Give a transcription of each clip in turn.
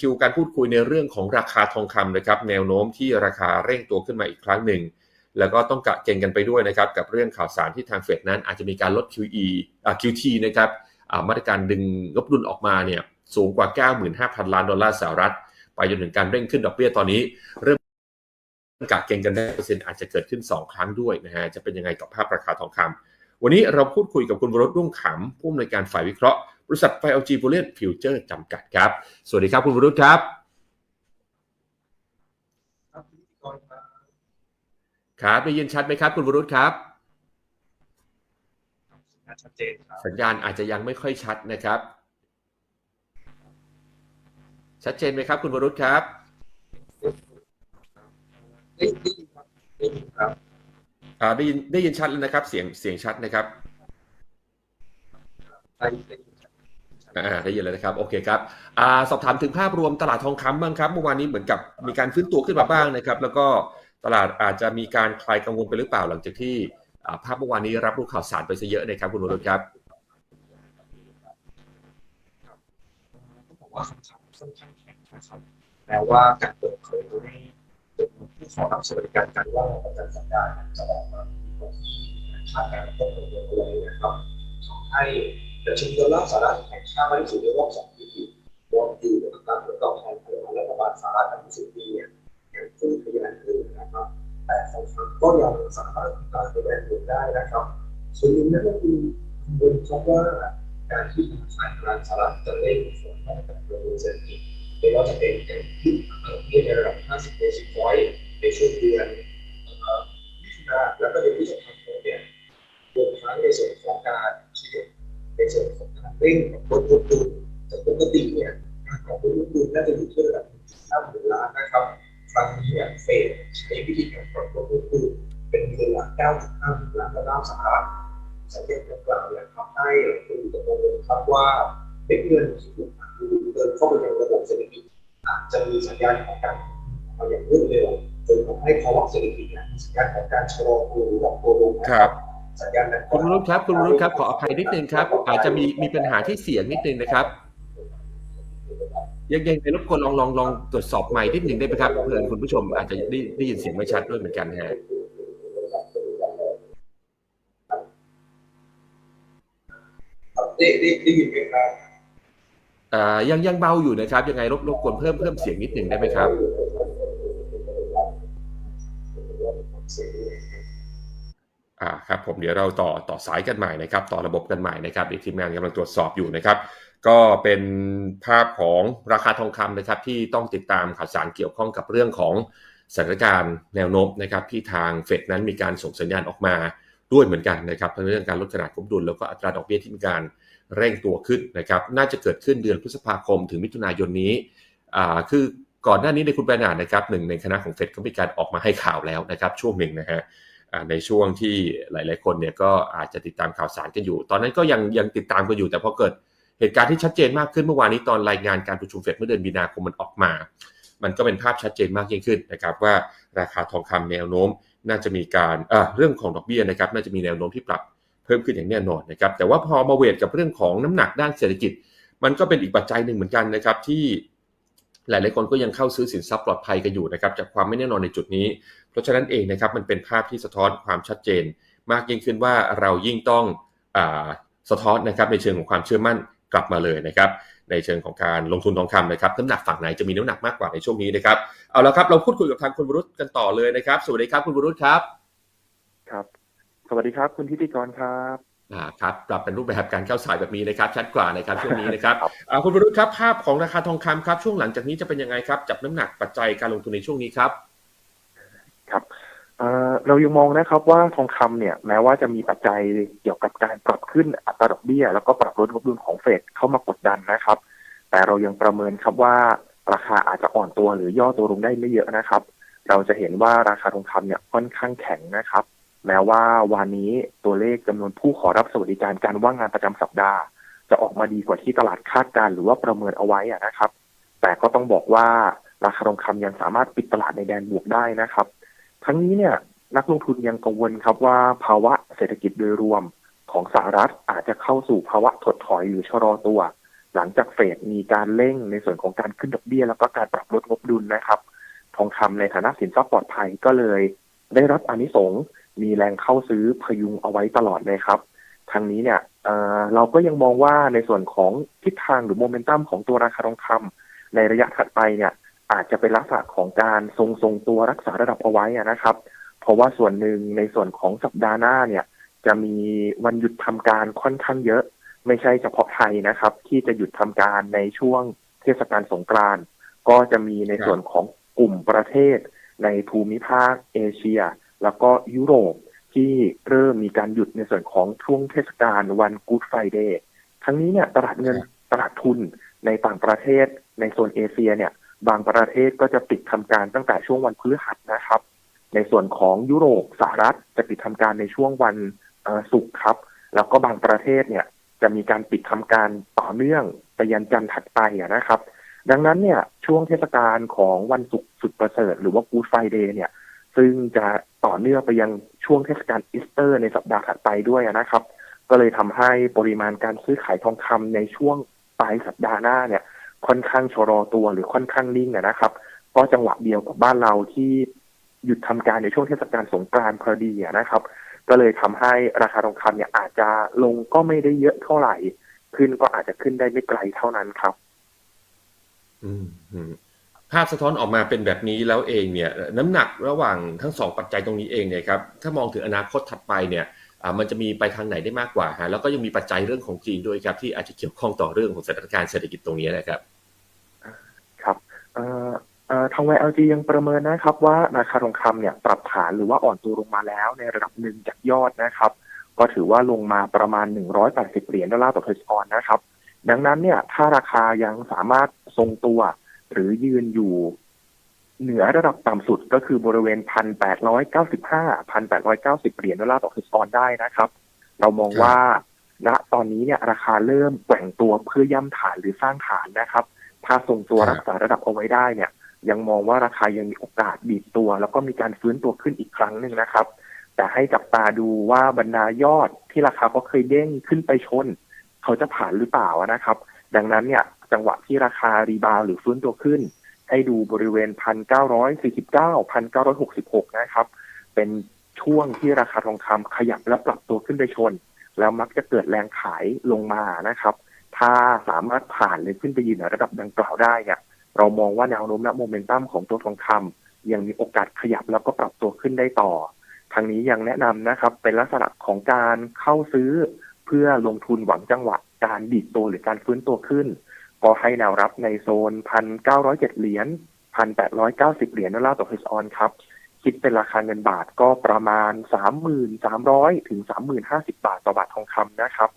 คิวการพูดคุยในเรื่องของราคาทองคำนะครับแนวโน้มที่ราคาเร่งตัวขึ้นมาอีกครั้งหนึ่ง แล้วก็ต้องกะเก่งกันไปด้วยนะครับกับเรื่องข่าวสารที่ทางเฟดนั้นอาจจะมีการลด QE อ่า QT นะครับอ่ามาตรการดึงงบดุลออกมาเนี่ยสูงกว่า 95,000 ล้านดอลลาร์สหรัฐ ไปจนถึงการเร่งขึ้นดอกเบี้ยตอนนี้ เริ่มกะเก่งกันได้เปอร์เซ็นต์อาจจะเกิดขึ้น 2 ครั้งด้วยนะฮะจะเป็นยังไงกับภาพราคาทองคำวันนี้เราพูดคุยกับคุณวรรุ่งขำผู้อำนวยการฝ่ายวิเคราะห์ บริษัทไฟเอลจีบูเลียนฟิวเจอร์จำกัดครับ สวัสดีครับคุณวรุษครับ ครับพิธีกรครับครับได้ยินชัดไหมครับคุณวรุษครับสัญญาณชัดเจนครับสัญญาณอาจจะยังไม่ค่อยชัดนะครับ ชัดเจนไหมครับ คุณวรุษครับได้ได้ยินครับได้ยินครับอ่าได้ยินได้ยินชัดแล้วนะครับ เสียงเสียงชัดนะครับ อ่าได้ยินแล้วนะครับโอเคครับอ่าสอบถามถึงภาพรวมตลาดทองคำบ้างครับเมื่อวานนี้เหมือนกับมีการฟื้นตัวขึ้นมาบ้างนะครับ แล้วก็ตลาดอาจจะมีการคลายกังวลไปหรือเปล่าหลังจากที่ภาพเมื่อวานนี้รับรู้ข่าวสารไปซะเยอะนะครับคุณวรุษครับว่าคำถามค่อนข้างแข็งนะครับแม้ว่าการเปิดเผยให้จำนวนผู้ขอรับสวัสดิการการว่างงานประจำสัปดาห์จะออกมาดีกว่าที่คาดการณ์ต้นเดือนเลยนะครับทำให้ ดัชนีดอลลาร์สหรัฐแข็งค่ามากที่สุดในรอบสองปีรวมอยูอัตราผลตอบแทนของรัฐบาลสหรัฐในสิบปีเนี่ยยังคงทะยานขึ้นนะครับ แต่ทองคำก็ยังสามารถการไปแบนบวกได้นะครับส่วนหนึ่งนั่นก็คือกังวลครับว่าการที่ธนาคารกลางสหรัฐจะเร่งฝนมาตรการกระตุ้นเศรษฐกิจไม่ว่าจะเป็นการขึ้นอัตราดอกเบี้ยในระดับ 50 basis point ในช่วงเดือนมิถุนาแล้วก็เดือนพฤษภาคมเนี่ยรวมทั้งในส่วนของการ ในส่วนของการเร่งลดลดดุลจากปกติเนี่ยการของลดลดดุลน่าจะอยู่ที่ระดับ5หมื่นล้านนะครับครั้งนี้เนี่ยเฟดใช้วิธีการปรับลดลดดุลเป็นเดือนละ9.5หมื่นล้านดอลลาร์สหรัฐสังเกตดังกล่าวเนี่ยทำให้คุณตะโกนเลยครับว่าเม็ดเงินที่ถูกอัดดูเดินเข้าไปในระบบเศรษฐกิจอาจจะมีสัญญาณของการออกมาอย่างรวดเร็วจนทำให้ภาวะเศรษฐกิจเนี่ยมีสัญญาณของการชะลอตัวหรือหย่อนตัวลงนะครับ สัญญาณดังกคุณล่าววรุษครับ คุณวรุษครับขออภัยนิดนึงครับ อาจจะมีมีปัญหาที่เสียงนิดนึงนะครับ ยังยังในรบกวนลองลองลองตรวจสอบไมค์นิดนึงได้ไหมครับเพื่อคุณผู้ชมอาจจะได้ได้ยินเสียงไม่ชัดด้วยเหมือนกันฮะได้ได้ได้ยินไหมครับอ่ายังยังเบาอยู่นะครับ ยังไงรบรบกวนเพิ่มเพิ่มเสียงนิดนึงได้ไหมครับ อ่าครับผมเดี๋ยวเราต่อต่อสายกันใหม่นะครับ ต่อระบบกันใหม่นะครับเดี๋ยวทีมงานกำลังตรวจสอบอยู่นะครับ ก็เป็นภาพของราคาทองคำนะครับ ที่ต้องติดตามข่าวสารเกี่ยวข้องกับเรื่องของสถานการณ์แนวโน้มนะครับ ที่ทางเฟดนั้นมีการส่งสัญญาณออกมาด้วยเหมือนกันนะครับทั้งเรื่องการลดขนาดควบดุลแล้วก็อัตราดอกเบี้ยที่มีการเร่งตัวขึ้นนะครับ น่าจะเกิดขึ้นเดือนพฤษภาคมถึงมิถุนายนนี้อ่าคือก่อนหน้านี้ในคุณแบรนาร์ดนะครับหนึ่งในคณะของเฟดก็มีการออกมาให้ข่าวแล้วนะครับ ช่วงหนึ่งนะฮะ ในช่วงที่หลาย ๆ คนเนี่ยก็อาจจะติดตามข่าวสารกันอยู่ ตอนนั้นก็ยังยังติดตามกันอยู่ แต่พอเกิดเหตุการณ์ที่ชัดเจนมากขึ้นเมื่อวานนี้ตอนรายงานการประชุมเฟดเมื่อเดือนมีนาคมมันออกมา มันก็เป็นภาพชัดเจนมากยิ่งขึ้นนะครับว่าราคาทองคำแนวโน้มน่าจะมีการเเรื่องของดอกเบี้ยนะครับน่าจะมีแนวโน้มที่ปรับเพิ่มขึ้นอย่างแน่นอนนะครับแต่ว่าพอมาเวทกับเรื่องของน้ำหนักด้านเศรษฐกิจ มันก็เป็นอีกปัจจัยหนึ่งเหมือนกันนะครับที่ หลายๆคนก็ยังเข้าซื้อสินทรัพย์ปลอดภัยกันอยู่นะครับจากความไม่แน่นอนในจุดนี้ เพราะฉะนั้นเองนะครับมันเป็นภาพที่สะท้อนความชัดเจน มากยิ่งขึ้นว่าเรายิ่งต้องอสะท้อนนะครับในเชิงของความเชื่อมั่นกลับมาเลยนะครับในเชิงของการลงทุนทองคำนะครับน้ำหนักฝั่งไหนจะมีน้ำหนักมากกว่าในช่วงนี้นะครับเอาละครับเราพูดคุยกับทางคุณวรุษกันต่อเลยนะครับ สวัสดีครับคุณวรุษครับ ครับ สวัสดีครับคุณพิธีกรครับ ครับปรับเป็นรูปแบบการเข้าสายแบบนี้นะครับ ชัดกว่านะครับช่วงนี้นะครับครับอ่าคุณวรุษครับภาพของราคาทองคำครับ ช่วงหลังจากนี้จะเป็นยังไงครับ จับน้ำหนักปัจจัยการลงทุนในช่วงนี้ครับ ครับเอ่อเรายังมองนะครับว่าทองคำเนี่ยแม้ว่าจะมีปัจจัยเกี่ยวกับการปรับขึ้นอัตราดอกเบี้ย แล้วก็ปรับลดงบดุลของเฟดเข้ามากดดันนะครับ แต่เรายังประเมินครับว่าราคาอาจจะอ่อนตัวหรือย่อตัวลงได้ไม่เยอะนะครับ เราจะเห็นว่าราคาทองคำเนี่ยค่อนข้างแข็งนะครับ แม้ว่าวันนี้ตัวเลขจำนวนผู้ขอรับสวัสดิการการว่างงานประจำสัปดาห์ จะออกมาดีกว่าที่ตลาดคาดการ์หรือว่าประเมินเอาไว้นะครับ แต่ก็ต้องบอกว่าราคาทองคำยังสามารถปิดตลาดในแดนบวกได้นะครับ ทั้งนี้เนี่ยนักลงทุนยังกังวลครับว่าภาวะเศรษฐกิจโดยรวมของสหรัฐอาจจะเข้าสู่ภาวะถดถอยหรือชะลอตัว หลังจากเฟดมีการเร่งในส่วนของการขึ้นดอกเบี้ย แล้วก็การปรับลดงบดุลนะครับ ทองคำในฐานะสินทรัพย์ปลอดภัยก็เลย ได้รับอนิสงส์ มีแรงเข้าซื้อพยุงเอาไว้ตลอดเลยครับ ทางนี้เนี่ยเเราก็ยังมองว่าในส่วนของทิศทางหรือโมเมนตัมของตัวราคาทองคำในระยะถัดไปเนี่ย อาจจะเป็นลักษณะของการทรงทรงตัวรักษาระดับเอาไว้นะครับ เพราะว่าส่วนหนึ่งในส่วนของสัปดาห์หน้าเนี่ย จะมีวันหยุดทำการค่อนข้างเยอะ ไม่ใช่เฉพาะไทยนะครับ ที่จะหยุดทำการในช่วงเทศกาลสงกรานต์ก็จะมีในส่วนของกลุ่มประเทศในภูมิภาคเอเชีย แล้วก็ยุโรปที่เริ่มมีการหยุดในส่วนของช่วงเทศกาลวันกู๊ดไฟเดย์ทั้งนี้เนี่ยตลาดเงินตลาดทุนในต่างประเทศในโซนเอเชียเนี่ย บางประเทศก็จะปิดทำการตั้งแต่ช่วงวันพฤหัสนะครับ ในส่วนของยุโรปสหรัฐจะปิดทำการในช่วงวันศุกร์ครับ แล้วก็บางประเทศเนี่ยจะมีการปิดทำการต่อเนื่องไปยันจันทร์ถัดไปนะครับ ดังนั้นเนี่ยช่วงเทศกาลของวันศุกร์สุดประเสริฐหรือว่ากู๊ดไฟเดย์เนี่ย ซึ่งจะต่อเนื่องไปยังช่วงเทศกาลอีสเตอร์ในสัปดาห์ถัดไปด้วยนะครับ ก็เลยทำให้ปริมาณการซื้อขายทองคำในช่วงปลายสัปดาห์หน้าเนี่ย ค่อนข้างชะลอตัวหรือค่อนข้างนิ่งนะครับ ก็จังหวะเดียวกับบ้านเราที่หยุดทำการในช่วงเทศกาลสงกรานต์พอดีนะครับ ก็เลยทำให้ราคาทองคำเนี่ยอาจจะลงก็ไม่ได้เยอะเท่าไหร่ ขึ้นก็อาจจะขึ้นได้ไม่ไกลเท่านั้นครับ อืม ภาพสะท้อนออกมาเป็นแบบนี้แล้วเองเนี่ยน้ำหนักระหว่างทั้งสองปัจจัยตรงนี้เองเนี่ยครับถ้ามองถึงอนาคตถัดไปเนี่ยมันจะมีไปทางไหนได้มากกว่าฮะแล้วก็ยังมีปัจจัยเรื่องของจีนด้วยครับที่อาจจะเกี่ยวข้องต่อเรื่องของสถานการณ์เศรษฐกิจตรงนี้นะครับครับทาง YLG ยังประเมินนะครับว่าราคาทองคำเนี่ยปรับฐานหรือว่าอ่อนตัวลงมาแล้วในระดับหนึ่งจากยอดนะครับ ก็ถือว่าลงมาประมาณ 180 เหรียญดอลลาร์ต่อเทสออนนะครับ ดังนั้นเนี่ยถ้าราคายังสามารถทรงตัว หรือยืนอยู่ เหนือระดับต่ำสุดก็คือบริเวณพันแปดร้อยเก้าสิบห้าพันแปดร้อยเก้าสิบเหรียญดอลลาร์ต่อคือออนได้นะครับ เรามองว่าณตอนนี้เนี่ยราคาเริ่มแกว่งตัวเพื่อย่ำฐานหรือสร้างฐานนะครับ ถ้าทรงตัวรักษาระดับเอาไว้ได้เนี่ย ยังมองว่าราคายังมีโอกาสบีบตัว แล้วก็มีการฟื้นตัวขึ้นอีกครั้งหนึ่งนะครับ แต่ให้จับตาดูว่าบรรดายอดที่ราคาเขาเคยเด้งขึ้นไปชน เขาจะผ่านหรือเปล่านะครับ ดังนั้นเนี่ย จังหวะที่ราคารีบาวหรือฟื้นตัวขึ้น ให้ดูบริเวณ 1,949 1,966 นะครับ เป็นช่วงที่ราคาทองคำขยับและปรับตัวขึ้นไปชน แล้วมักจะเกิดแรงขายลงมานะครับ ถ้าสามารถผ่านเลยขึ้นไปยืนในระดับดังกล่าวได้เนี่ยเรามองว่าแนวโน้มและโมเมนตัมของตัวทองคำยังมีโอกาสขยับแล้วก็ปรับตัวขึ้นได้ต่อทางนี้ยังแนะนำนะครับ เป็นลักษณะของการเข้าซื้อเพื่อลงทุนหวังจังหวะการดีดตัวหรือการฟื้นตัวขึ้น ก็ให้แนวรับในโซนพันเก้าร้อยเจ็ดเหรียญพันแปดร้อยเก้าสิบเหรียญดอลลาร์ต่อเฮสออนครับ คิดเป็นราคาเงินบาทก็ประมาณสามหมื่นสามร้อยถึงสามหมื่นห้าสิบาทต่อบาททองคำนะครับ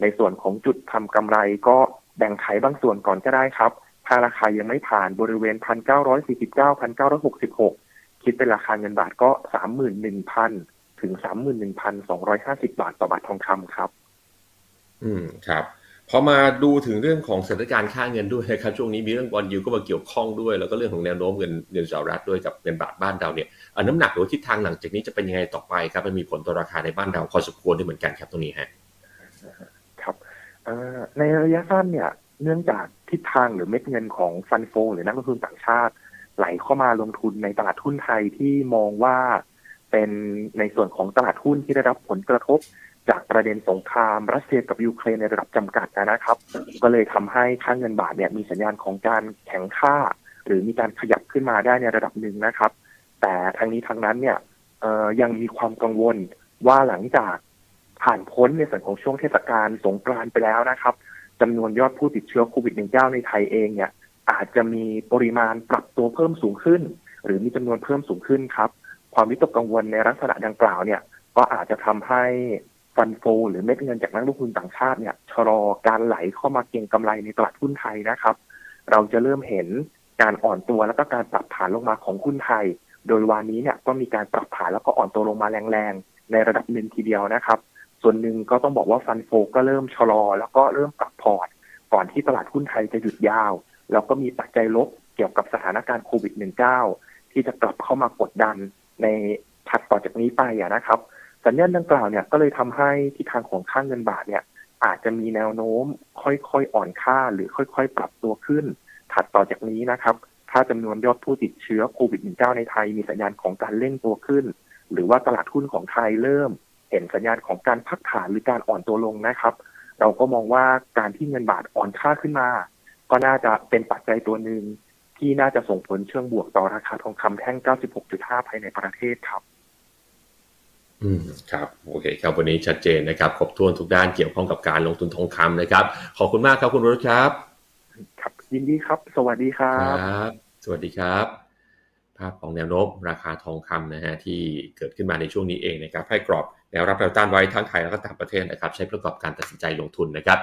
ในส่วนของจุดทำกำไรก็แบ่งขายบางส่วนก่อนก็ได้ครับ ถ้าราคายังไม่ผ่านบริเวณพันเก้าร้อยสี่สิบเก้าพันเก้าร้อยหกสิบหกคิดเป็นราคาเงินบาทก็สามหมื่นหนึ่งพันถึงสามหมื่นหนึ่งพันสองร้อยห้าสิบาทต่อบาททองคำครับ อืม ครับ พอมาดูถึงเรื่องของสถานการณ์ค่าเงินด้วยนะครับช่วงนี้มีเรื่องบอลยูก็มาเกี่ยวข้องด้วย แล้วก็เรื่องของแนวโน้มเงินเงินสหรัฐด้วยกับเงินบาทบ้านเราเนี่ยน้ำหนักหรือทิศทางหลังจากนี้จะเป็นยังไงต่อไปครับมันมีผลต่อราคาในบ้านเราพอสมควรด้วยเหมือนกันครับตรงนี้ฮะครับในระยะสั้นเนี่ยเนื่องจากทิศทางหรือเม็ดเงินของฟันโฟหรือนักลงทุนต่างชาติ ไหลเข้ามาลงทุนในตลาดหุ้นไทยที่มองว่าเป็นในส่วนของตลาดหุ้นที่ได้รับผลกระทบ จากประเด็นสงครามรัสเซียกับยูเครนในระดับจำกัดนะครับ ก็เลยทำให้ค่าเงินบาทเนี่ยมีสัญญาณของการแข็งค่า หรือมีการขยับขึ้นมาได้ในระดับหนึ่งนะครับ แต่ทางนี้ทางนั้นเนี่ยยังมีความกังวลว่าหลังจากผ่านพ้นในส่วนของช่วงเทศกาลสงกรานต์ไปแล้วนะครับจำนวนยอดผู้ติดเชื้อโควิด -19 ในไทยเองเนี่ย อาจจะมีปริมาณปรับตัวเพิ่มสูงขึ้น หรือมีจำนวนเพิ่มสูงขึ้นครับ ความวิตกกังวลในลักษณะดังกล่าวเนี่ย ก็อาจจะทำให้ ฟันโฟหรือเม็ดเงินจากนักลงทุนต่างชาติเนี่ยชะลอการไหลเข้ามาเก็งกำไรในตลาดหุ้นไทยนะครับ เราจะเริ่มเห็นการอ่อนตัวแล้วก็การปรับฐานลงมาของหุ้นไทย โดยวานนี้เนี่ยก็มีการปรับฐานแล้วก็อ่อนตัวลงมาแรงๆ ในระดับหนึ่งทีเดียวนะครับ ส่วนหนึ่งก็ต้องบอกว่าฟันโฟก็เริ่มชะลอ แล้วก็เริ่มปรับพอร์ตก่อนที่ตลาดหุ้นไทยจะหยุดยาว แล้วก็มีปัจจัยลบเกี่ยวกับสถานการณ์โควิด -19 ที่จะกลับเข้ามากดดันในถัดต่อจากนี้ไปนะครับ สัญญาณดังกล่าวเนี่ยก็เลยทำให้ทิศทางของค่างเงินบาทเนี่ย อาจจะมีแนวโน้มค่อยๆอ่อนค่าหรือค่อยๆ ปรับตัวขึ้น ถัดต่อจากนี้นะครับ ถ้าจำนวนยอดผู้ติดเชื้อโควิด -19 ในไทยมีสัญญาณของการเร่งตัวขึ้น หรือว่าตลาดหุ้นของไทยเริ่ม เห็นสัญญาณของการพักฐานหรือการอ่อนตัวลงนะครับ เราก็มองว่าการที่เงินบาทอ่อนค่าขึ้นมา ก็น่าจะเป็นปัจจัยตัวหนึ่งที่น่าจะส่งผลเชิงบวกต่อราคาทองคำแท่ง 96.5 ภายในประเทศครับ อืมครับโอเคครับวันนี้ชัดเจนนะครับครบถ้วนทุกด้านเกี่ยวข้องกับการลงทุนทองคำนะครับ ขอบคุณมากครับคุณวรุษครับ ครับ ยินดีครับ สวัสดีครับครับ สวัสดีครับ ภาพของแนวโน้มราคาทองคำนะฮะที่เกิดขึ้นมาในช่วงนี้เองนะครับให้กรอบแนวรับแนวต้านไว้ทั้งไทยแล้วก็ต่างประเทศนะครับ ใช้ประกอบการตัดสินใจลงทุนนะครับ